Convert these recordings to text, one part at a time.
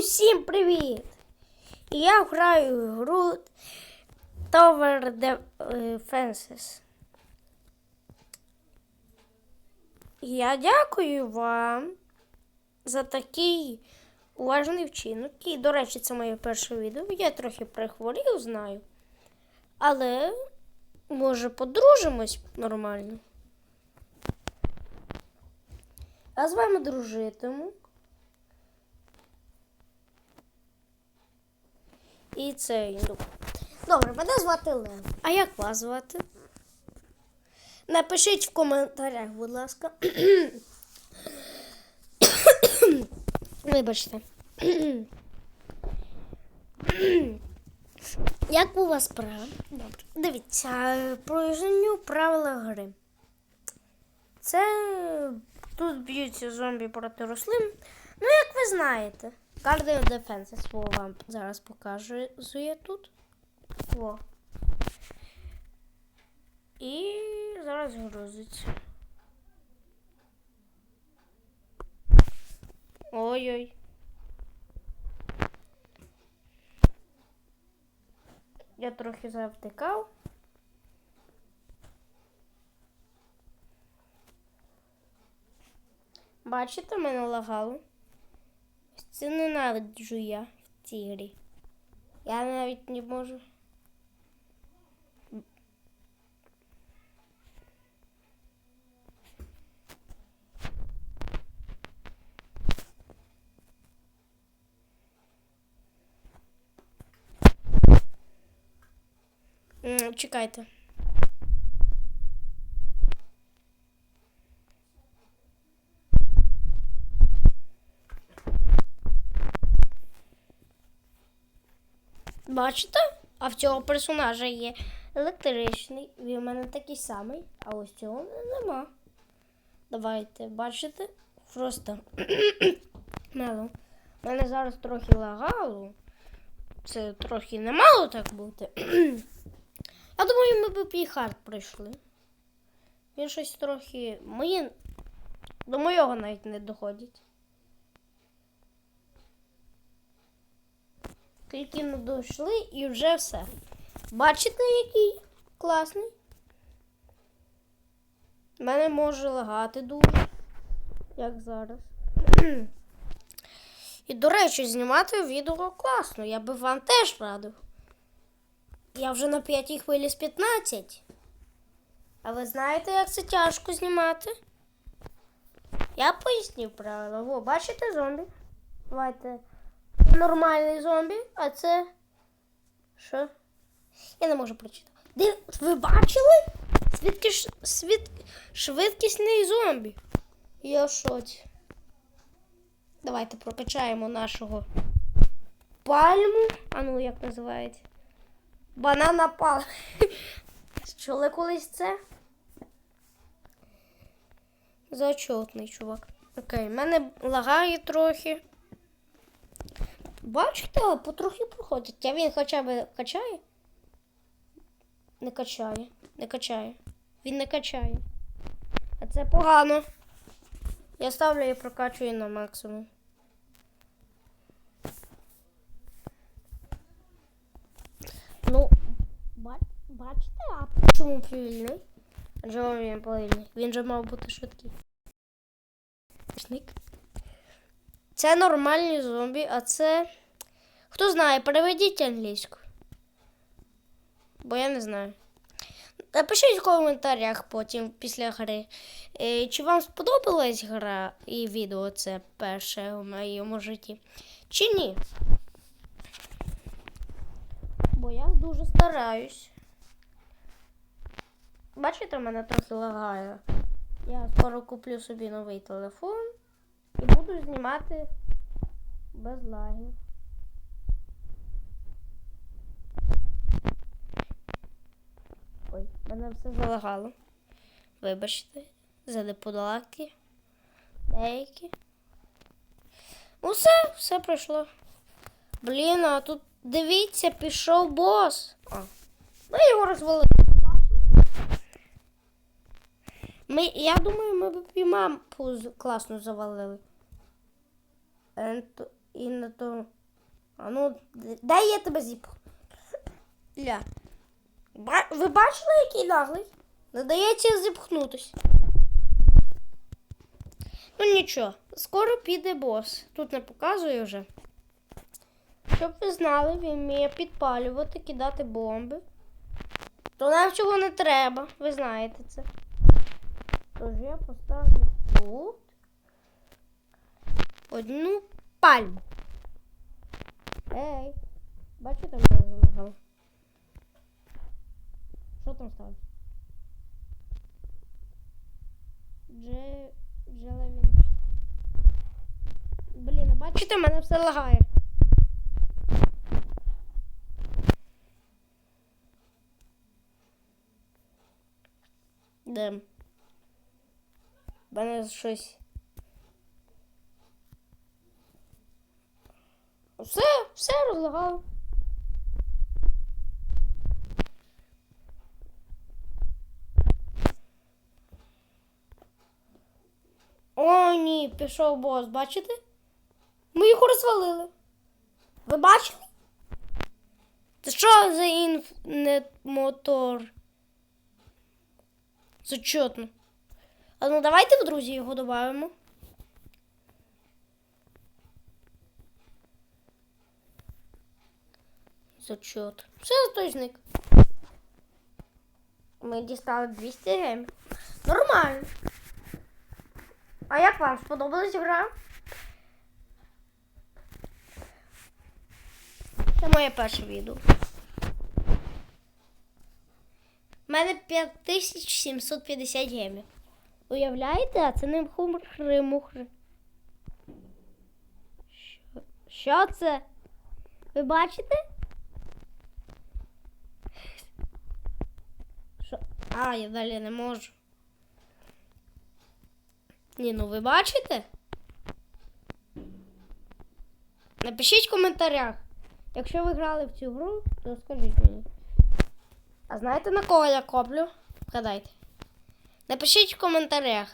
Усім привіт! Я граю в гру Tower Defenses. Я дякую вам за такий уважний вчинок. І, до речі, це моє перше відео. Я трохи прихворів, знаю. Але, може, подружимось нормально. А з вами дружитиму. І цей. ну. Добре, мене звати Лев. А як вас звати? Напишіть в коментарях, будь ласка. Вибачте. Як у вас справа? Добре. Дивіться, поясню правила гри. Це тут б'ються зомбі проти рослин. Ну, як ви знаєте, Guardian Defenses Во, вам зараз показує тут. Во. І зараз грузиться. Ой-ой. Я трохи завтикав. Бачите, мене лагало? Це ненавиджу я в цій грі. Я навіть не можу. М, Чекайте. Бачите? А в цього персонажа є електричний. Він у мене такий самий, а ось цього нема. Давайте, бачите? Просто мело. У мене зараз трохи лагало. Це трохи не мало так бути. Я думаю, ми б піхард пройшли. Він щось трохи. Мої... До моєго навіть не доходить. Тільки не дійшли і вже все. Бачите, який класний? Мене може лагати дуже, як зараз. І, до речі, знімати відео класно. Я би вам теж радив. Я вже на п'ятій хвилі з 15. А ви знаєте, як це тяжко знімати? Я поясню правила. Во, бачите зомбі? Давайте. Нормальний зомбі, а це. Що? Я не можу прочитати. Де ви бачили? Свідки ш... Свід... Швидкісний зомбі. Я шоці. Давайте прокачаємо нашого пальму. А ну як називається? Банана пал. Чули колись це? Зачетний чувак. Окей, в мене лагає трохи. Бачите, потрохи проходить. А він хоча б качає? Не качає. Не качає. Він не качає. А це погано. Я ставлю і прокачую на максимум. Ну, бачите, а чому повільний? А чому він повільний? Він же мав бути швидкий. Це нормальні зомбі, а це. Хто знає, переведіть англійську. Бо я не знаю. Напишіть в коментарях потім після гри. е, Чи вам сподобалась гра і відео це перше у моєму житті? Чи ні? Бо я дуже стараюсь. Бачите, мене трохи лагає. Я скоро куплю собі новий телефон і буду знімати без лагів. Ой, мене все залагало. Вибачте, за неподолаки. Деякі. Ну все, пройшло. Блін, а тут дивіться, пішов бос. А, ми його розвалили. Ми, я думаю, ми б і мампу класно завалили. Ент, І на то. А ну, дай я тебе зіпхну. Ля. Ба- Ви бачили, який наглий? Не дається зіпхнутись. Ну нічого, скоро піде бос. Тут не показую вже. Щоб ви знали, він вміє підпалювати, кидати бомби. То нам цього не треба, ви знаєте це. Тож я поставлю тут одну пальму. Ей, бачите, мене залагало. Що там сталося? Дже... Джелевін. Блін, бачите, мене все лагає. Де? Мене щось. Все, все розлагало. О, ні, пішов бос, бачите? Ми їх розвалили. Ви бачили? Це що за інф-мотор? Зачетно. А ну давайте в друзі його додамо. Зачет. Все, той зник. Ми дістали 200 гемів. Нормально. А як вам сподобалась гра? Це моє перше відео. У мене 5750 гемів. Уявляєте, а це не мухри мухри. Що, що це? Ви бачите? Що? А, я далі не можу. Ні, ну ви бачите? Напишіть в коментарях. Якщо ви грали в цю гру, то скажіть мені. А знаєте на кого я коплю? Вгадайте. Напишіть в коментарях,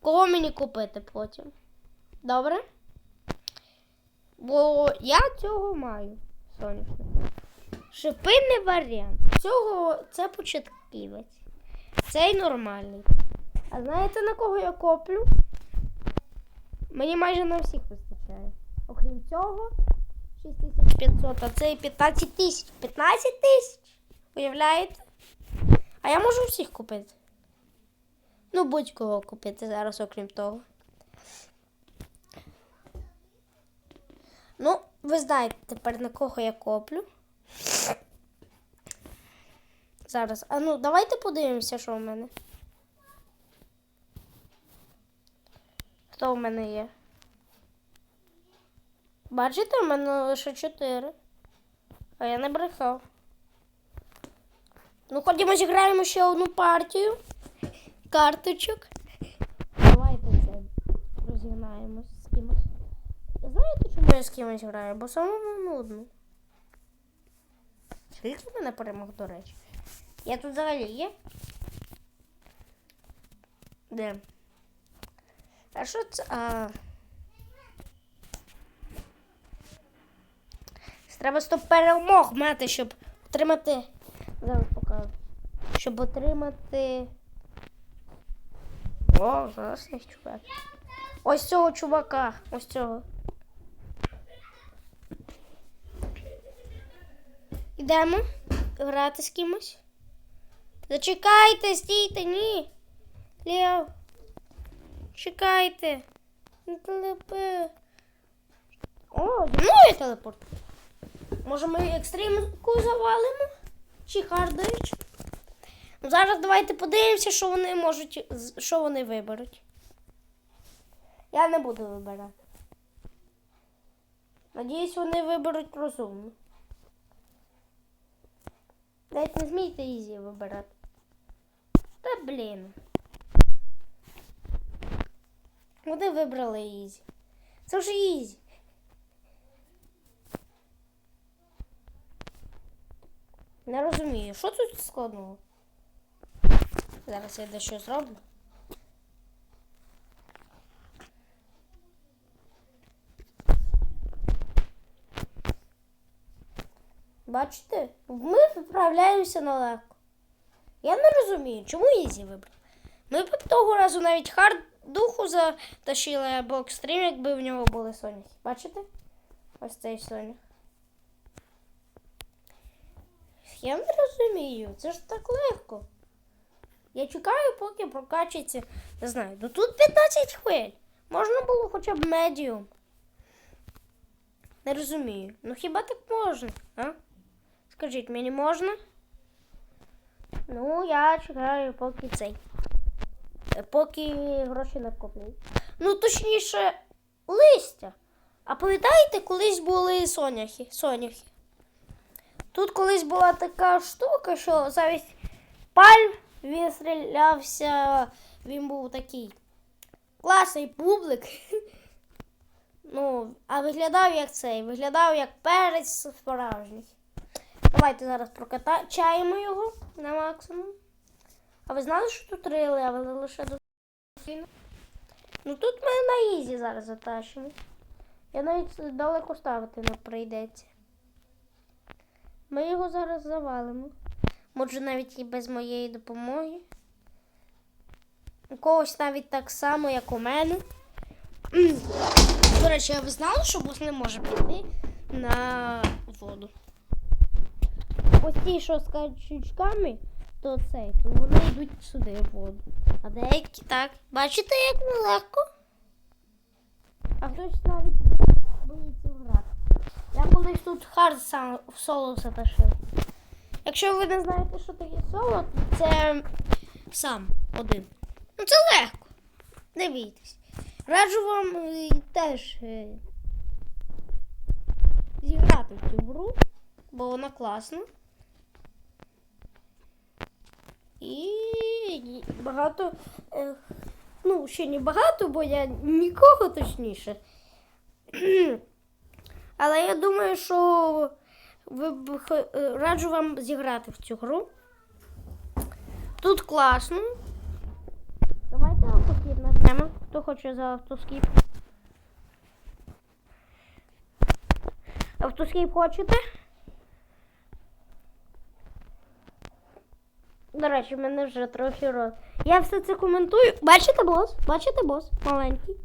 кого мені купити потім. Добре? Бо я цього маю. Сонячно. Шипи не варіант. Цього це початківець. Цей нормальний. А знаєте на кого я коплю? Мені майже на всіх вистачає. Окрім цього, 6500, а це і 15 тисяч. 15 тисяч! Уявляєте? А я можу всіх купити. Ну, будь-кого купити зараз, окрім того. Ну, ви знаєте тепер на кого я коплю. Зараз. А ну, давайте подивимося, що в мене. Хто в мене є? Бачите, в мене лише 4. А я не брехав. Ну, ходімо зіграємо ще одну партію карточок. Давайте це розігнаємось з кимось. Знаєте, чому я з кимось граю? Бо самому нудно. Скільки мене перемог, до речі? Я тут взагалі є? Де? А що це? А... Треба 100 перемог мати, щоб отримати. Зараз покажу. Щоб отримати. О, зараз є чувак. Ось цього чувака. Ось цього. Ідемо грати з кимось. Зачекайте, стійте, ні. Лев. Чекайте. Не телепи. О, зі мною телепорт. Може ми екстримку завалимо? Чи хардович? Ну, зараз давайте подивимося, що вони можуть. що вони виберуть. Я не буду вибирати. Надіюсь, вони виберуть розумно. Навіть не змійте ізі вибирати. Та блін. Ну, Вони вибрали Ізі. Це вже Ізі. Не розумію, що тут складного? Зараз я дещо зроблю. Бачите? Ми виправляємося нелегко. Я не розумію, чому Ізі вибрав. Ми б того разу навіть хард духу затащили або екстрим, якби в нього були соняхи. Бачите? Ось цей сонях. Я не розумію, це ж так легко. Я чекаю, поки прокачиться. Не знаю, ну тут 15 хвиль. Можна було хоча б медіум. Не розумію. Ну хіба так можна, а? Скажіть, мені можна? Ну, я чекаю, поки цей. Поки гроші накоплюють. Ну, точніше, листя. А пам'ятаєте, колись були соняхи? соняхи? Тут колись була така штука, що замість пальм він стрілявся, він був такий класний публик. Ну, а виглядав як цей, виглядав як перець справжній. Давайте зараз прокачаємо його на максимум. А ви знали, що тут три левели лише до Ну тут ми на ізі зараз затащимо. Я навіть далеко ставити не прийдеться. Ми його зараз завалимо. Може навіть і без моєї допомоги. У когось навіть так само, як у мене. До речі, а ви знали, що бос не може піти на воду? Ось ті, що з качучками, то цей, то вони йдуть сюди в воду. А деякі так. Бачите, як нелегко? А хтось навіть боїться грати. Я колись тут хард сам в соло затащив. Якщо ви не знаєте, що таке соло, то це сам один. Ну це легко. Не бійтесь. Раджу вам е, теж е, зіграти в цю гру, бо вона класна. І багато, е, ну, ще не багато, бо я нікого точніше. Але я думаю, що ви е, раджу вам зіграти в цю гру. Тут класно. Давайте автоскіп нажмемо. Хто хоче за автоскіп? Автоскіп хочете? До речі, в мене вже трохи роз. Я все це коментую. Бачите бос? Бачите бос? Маленький.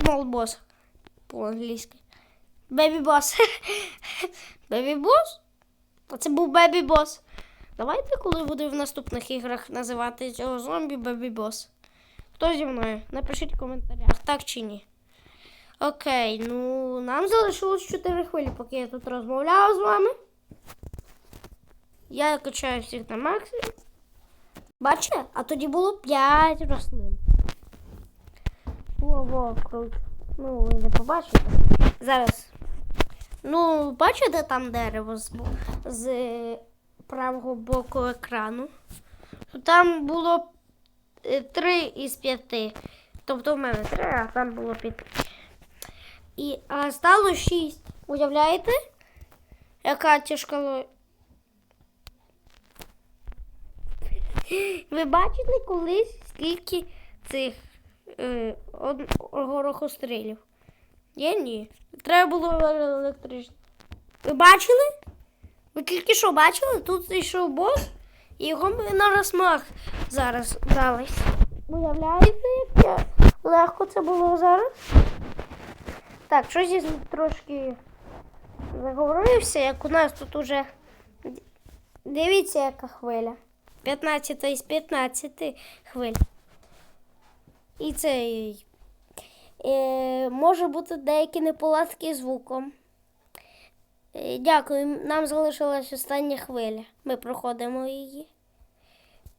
Small boss. По-англійськи. Бебі бос. Бебі бос? Це був бебі бос. Давайте, коли буде в наступних іграх називати цього зомбі бебі бос. Хто зі мною? Напишіть в коментарях, так чи ні. Окей, ну нам залишилось 4 хвилі, поки я тут розмовляла з вами. Я качаю всіх на максимум. Бачите? А тоді було 5 рослин. Во-во, круто. Ну, ви не побачите. Зараз. Ну, бачите там дерево з, з е, правого боку екрану? Там було е, три із п'яти. Тобто в мене три, а там було п'ять. І а стало шість. Уявляєте? Яка тяжкало. Ви бачили колись, скільки цих е, горохострілів? Я ні. Треба було електрично. Ви бачили? Ви тільки що бачили? Тут йшов бос, і його ми на розмах зараз дались. Уявляєте, як легко це було зараз? Так, щось я трошки заговорився, як у нас тут уже. Дивіться, яка хвиля. 15 із 15 хвиль. І цей. Е, може бути деякі неполадки з звуком. Е, дякую, нам залишилась остання хвиля. Ми проходимо її.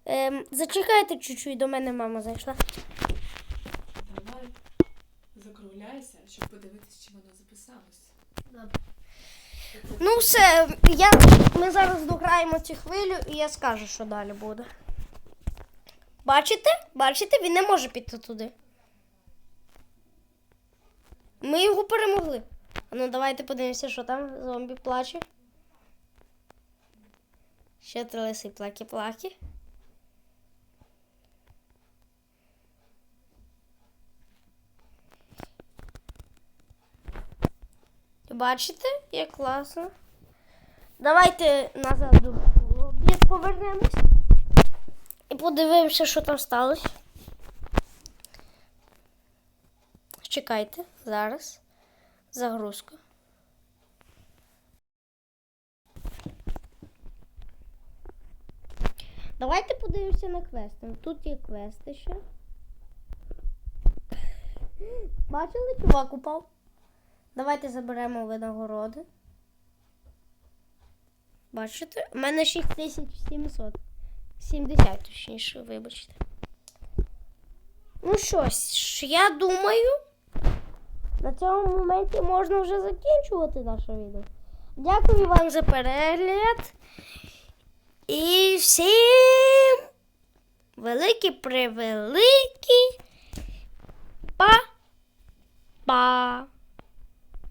Е, зачекайте чуть-чуть, до мене мама зайшла. Давай закругляйся, щоб подивитись, чи воно записалось. Ну все, я, ми зараз дограємо цю хвилю і я скажу, що далі буде. Бачите? Бачите, він не може піти туди. Ми його перемогли. Ну, давайте подивимося, що там зомбі плаче. Ще три лиси плаки-плаки. Бачите, як класно. Давайте назад до обід повернемось. І подивимося, що там сталося. Чекайте, зараз. Загрузка. Давайте подивимося на квести. Тут є квести ще. Бачили, чувак упав? Давайте заберемо винагороди. Бачите? У мене 6700. 70, точніше, вибачте. Ну що ж, я думаю, на цьому моменті можна вже закінчувати наше відео. Дякую вам за перегляд. І всім великі превеликі па-па.